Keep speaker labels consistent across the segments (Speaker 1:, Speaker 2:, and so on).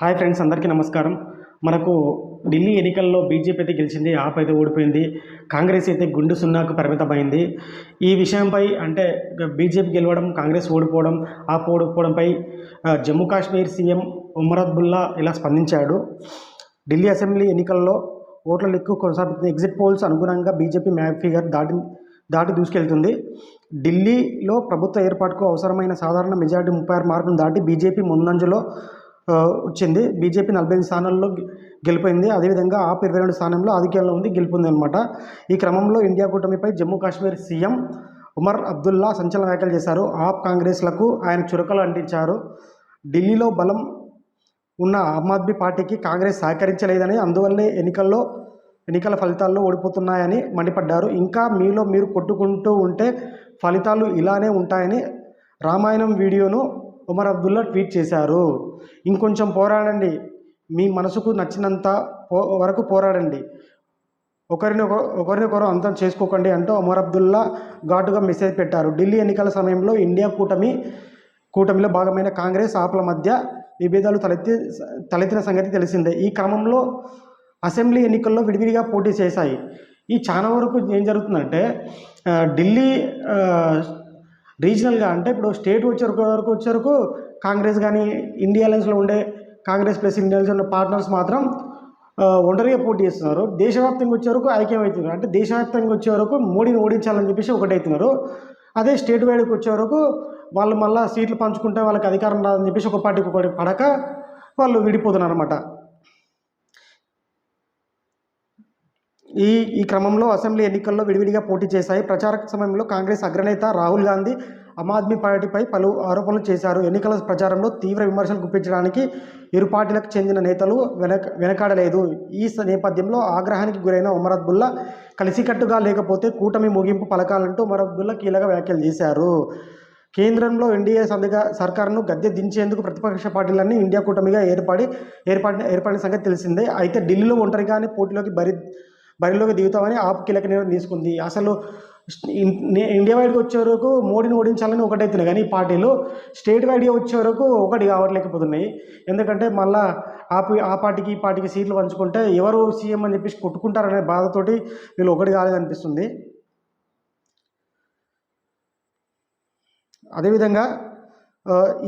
Speaker 1: Hi friends అందరికీ నమస్కారం. మనకు ఢిల్లీ ఎన్నికల్లో బీజేపీ అయితే గెలిచింది ఆప్ అయితే ఓడిపోయింది కాంగ్రెస్ అయితే గుండు సున్నాకు పరిమితమైంది. ఈ విషయంపై అంటే బీజేపీ గెలవడం కాంగ్రెస్ ఓడిపోవడం ఆప్ ఓడిపోవడంపై జమ్మూ కాశ్మీర్ సీఎం ఉమర్ అబ్దుల్లా ఇలా స్పందించాడు. ఢిల్లీ అసెంబ్లీ ఎన్నికల్లో ఓట్ల లెక్కు కొనసాగుతుంది ఎగ్జిట్ పోల్స్ అనుగుణంగా బీజేపీ మ్యాప్ ఫిగర్ దాటి దాటి దూసుకెళ్తుంది. ఢిల్లీలో ప్రభుత్వ ఏర్పాటుకు అవసరమైన సాధారణ మెజారిటీ ముప్పై ఆరు మార్కులు దాటి బీజేపీ ముందంజలో వచ్చింది. బీజేపీ నలభై ఐదు స్థానాల్లో గెలిపోయింది. అదేవిధంగా ఆప్ ఇరవై రెండు స్థానంలో ఆధిక్యంలో ఉంది గెలుపొంది అనమాట ఈ క్రమంలో ఇండియా కూటమిపై జమ్మూ కాశ్మీర్ సీఎం ఉమర్ అబ్దుల్లా సంచలన వ్యాఖ్యలు చేశారు. ఆప్ కాంగ్రెస్లకు ఆయన చురకలు అంటించారు. ఢిల్లీలో బలం ఉన్న ఆమ్ ఆద్మీ పార్టీకి కాంగ్రెస్ సహకరించలేదని అందువల్లే ఎన్నికల్లో ఎన్నికల ఫలితాల్లో ఓడిపోతున్నాయని మండిపడ్డారు. ఇంకా మీలో మీరు కొట్టుకుంటూ ఉంటే ఫలితాలు ఇలానే ఉంటాయని రామాయణం వీడియోను ఉమర్ అబ్దుల్లా ట్వీట్ చేశారు. ఇంకొంచెం పోరాడండి. మీ మనసుకు నచ్చినంత పో వరకు పోరాడండి. ఒకరినొకరు ఒకరినొకరు అంతం చేసుకోకండి అంటూ ఉమర్ అబ్దుల్లా ఘాటుగా మెసేజ్ పెట్టారు. ఢిల్లీ ఎన్నికల సమయంలో ఇండియా కూటమి కూటమిలో భాగమైన కాంగ్రెస్ ఆప్ల మధ్య విభేదాలు తలెత్తి తలెత్తిన సంగతి తెలిసిందే. ఈ క్రమంలో అసెంబ్లీ ఎన్నికల్లో విడివిడిగా పోటీ చేశాయి. ఈ చాలా వరకు ఏం జరుగుతుందంటే ఢిల్లీ రీజనల్గా అంటే ఇప్పుడు స్టేట్ వచ్చే వరకు వచ్చే వరకు కాంగ్రెస్ కానీ ఇండియా అలయన్స్లో ఉండే కాంగ్రెస్ ప్లస్ ఇండియా అలయన్స్ ఉన్న పార్ట్నర్స్ మాత్రం ఒంటరిగా పోటీ చేస్తున్నారు. దేశవ్యాప్తంగా వచ్చే వరకు ఐక్యమవుతున్నారు. అంటే దేశవ్యాప్తంగా వచ్చే వరకు మోడీని ఓడించాలని చెప్పేసి ఒకటవుతున్నారు అదే స్టేట్ వైడ్కి వచ్చే వరకు వాళ్ళు మళ్ళీ సీట్లు పంచుకుంటే వాళ్ళకి అధికారం రాదని చెప్పేసి ఒక పార్టీకి ఒకటి పడక వాళ్ళు విడిపోతున్నారు అనమాట ఈ ఈ క్రమంలో అసెంబ్లీ ఎన్నికల్లో విడివిడిగా పోటీ చేశాయి. ప్రచార సమయంలో కాంగ్రెస్ అగ్రనేత రాహుల్ గాంధీ ఆమ్ ఆద్మీ పార్టీపై పలు ఆరోపణలు చేశారు. ఎన్నికల ప్రచారంలో తీవ్ర విమర్శలు గుప్పించడానికి ఇరు పార్టీలకు చెందిన నేతలు వెనక వెనకాడలేదు. ఈ నేపథ్యంలో ఆగ్రహానికి గురైన ఉమర్ అబ్దుల్లా కలిసికట్టుగా లేకపోతే కూటమి ముగింపు పలకాలంటూ ఉమర్ అబ్దుల్లా కీలక వ్యాఖ్యలు చేశారు. కేంద్రంలో ఎన్డీఏ సందిగా సర్కారును గద్దె దించేందుకు ప్రతిపక్ష పార్టీలన్నీ ఇండియా కూటమిగా ఏర్పడి ఏర్పడిన ఏర్పడిన సంగతి తెలిసిందే. అయితే ఢిల్లీలో ఒంటరిగానే పోటీలోకి బరి బరిలోకి దిగుతామని ఆప్ కీలక నిర్ణయం తీసుకుంది. అసలు ఇండియా వైడ్గా వచ్చే వరకు మోడీని ఓడించాలని ఒకటైతున్నాయి కానీ ఈ పార్టీలు స్టేట్ వైడ్గా వచ్చే వరకు ఒకటి కావట్లేకపోతున్నాయి. ఎందుకంటే మళ్ళా ఆ ఆ పార్టీకి ఈ పార్టీకి సీట్లు పంచుకుంటే ఎవరు సీఎం అని చెప్పేసి కొట్టుకుంటారనే బాధతోటి వీళ్ళు ఒకటి కాలేదనిపిస్తుంది. అదేవిధంగా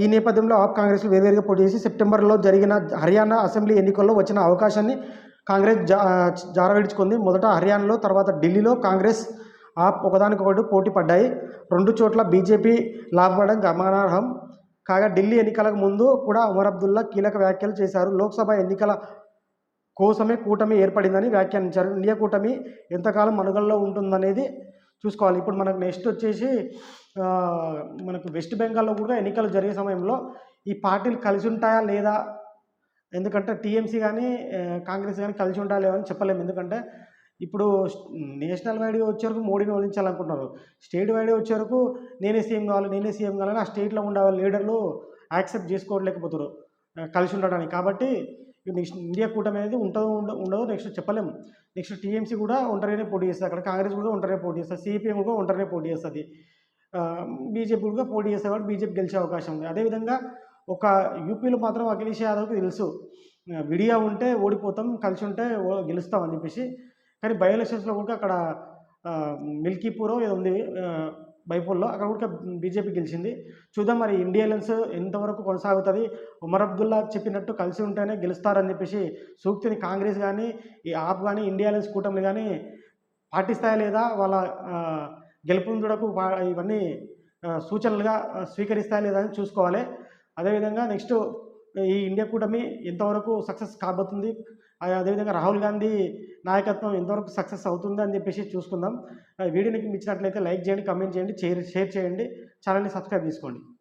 Speaker 1: ఈ నేపథ్యంలో ఆప్ కాంగ్రెస్లు వేర్వేరుగా పోటీ చేసి సెప్టెంబర్లో జరిగిన హర్యానా అసెంబ్లీ ఎన్నికల్లో వచ్చిన అవకాశాన్ని కాంగ్రెస్ జా జారవిడుచుకుంది మొదట హర్యానాలో తర్వాత ఢిల్లీలో కాంగ్రెస్ ఆప్ ఒకదానికొకటి పోటీ పడ్డాయి. రెండు చోట్ల బీజేపీ లాభపడడం గమనార్హం. కాగా ఢిల్లీ ఎన్నికలకు ముందు కూడా ఉమర్ అబ్దుల్లా కీలక వ్యాఖ్యలు చేశారు. లోక్సభ ఎన్నికల కోసమే కూటమి ఏర్పడిందని వ్యాఖ్యానించారు. ఇండియా కూటమి ఎంతకాలం మనుగడలో ఉంటుందనేది చూసుకోవాలి. ఇప్పుడు మనకు నెక్స్ట్ వచ్చేసి మనకు వెస్ట్ బెంగాల్లో కూడా ఎన్నికలు జరిగే సమయంలో ఈ పార్టీలు కలిసి ఉంటాయా లేదా ఎందుకంటే టీఎంసీ కానీ కాంగ్రెస్ కానీ కలిసి ఉండాలి అని చెప్పలేము. ఎందుకంటే ఇప్పుడు నేషనల్ వైడ్గా వచ్చే వరకు మోడీని ఓడించాలనుకుంటున్నారు స్టేట్ వైడ్ వచ్చే వరకు నేనే సీఎం కావాలి నేనే సీఎం కావాలని ఆ స్టేట్లో ఉండే లీడర్లు యాక్సెప్ట్ చేసుకోవట్లేకపోతారు కలిసి ఉండడానికి. కాబట్టి నెక్స్ట్ ఇండియా కూటమి అనేది ఉంటుందో ఉండ ఉండదో నెక్స్ట్ చెప్పలేము. నెక్స్ట్ టీఎంసీ కూడా ఒంటరిగానే పోటీ చేస్తుంది. అక్కడ కాంగ్రెస్ కూడా ఒంటరిగా పోటీ చేస్తుంది. సిపిఎం కూడా ఒంటరిగా పోటీ చేస్తుంది. బీజేపీ కూడా పోటీ చేస్తే కాబట్టి బీజేపీ గెలిచే అవకాశం ఉంది. అదేవిధంగా ఒక యూపీలో మాత్రం అఖిలేష్ యాదవ్కి తెలుసు. విడియా ఉంటే ఓడిపోతాం కలిసి ఉంటే గెలుస్తాం అని చెప్పేసి. కానీ బై ఎలక్షన్స్లో కూడా అక్కడ ఆ, మిల్కీపూర్ ఏదో ఉంది బైపోల్లో అక్కడ కూడా బీజేపీ గెలిచింది. చూద్దాం మరి ఇండియా అలయన్స్ ఎంతవరకు కొనసాగుతుంది. ఉమర్ అబ్దుల్లా చెప్పినట్టు కలిసి ఉంటేనే గెలుస్తారని చెప్పేసి సూక్తిని కాంగ్రెస్ కానీ ఈ ఆప్ కానీ ఇండియా అలయన్స్ కూటమిలు కానీ పాటిస్తాయా లేదా వాళ్ళ గెలుపుందుడకు గెలుపొందుటకు వా- ఇవన్నీ సూచనలుగా స్వీకరిస్తాయా లేదా అని చూసుకోవాలి. అదేవిధంగా నెక్స్ట్ ఈ ఇండియా కూటమి ఎంతవరకు సక్సెస్ కాబోతుంది? అదేవిధంగా రాహుల్ గాంధీ నాయకత్వం ఎంతవరకు సక్సెస్ అవుతుంది అని చెప్పేసి చూసుకుందాం. ఆ, వీడియోకి లైక్ చేయండి కమెంట్ చేయండి షేర్ షేర్ చేయండి. ఛానల్ని సబ్స్క్రైబ్ చేసుకోండి.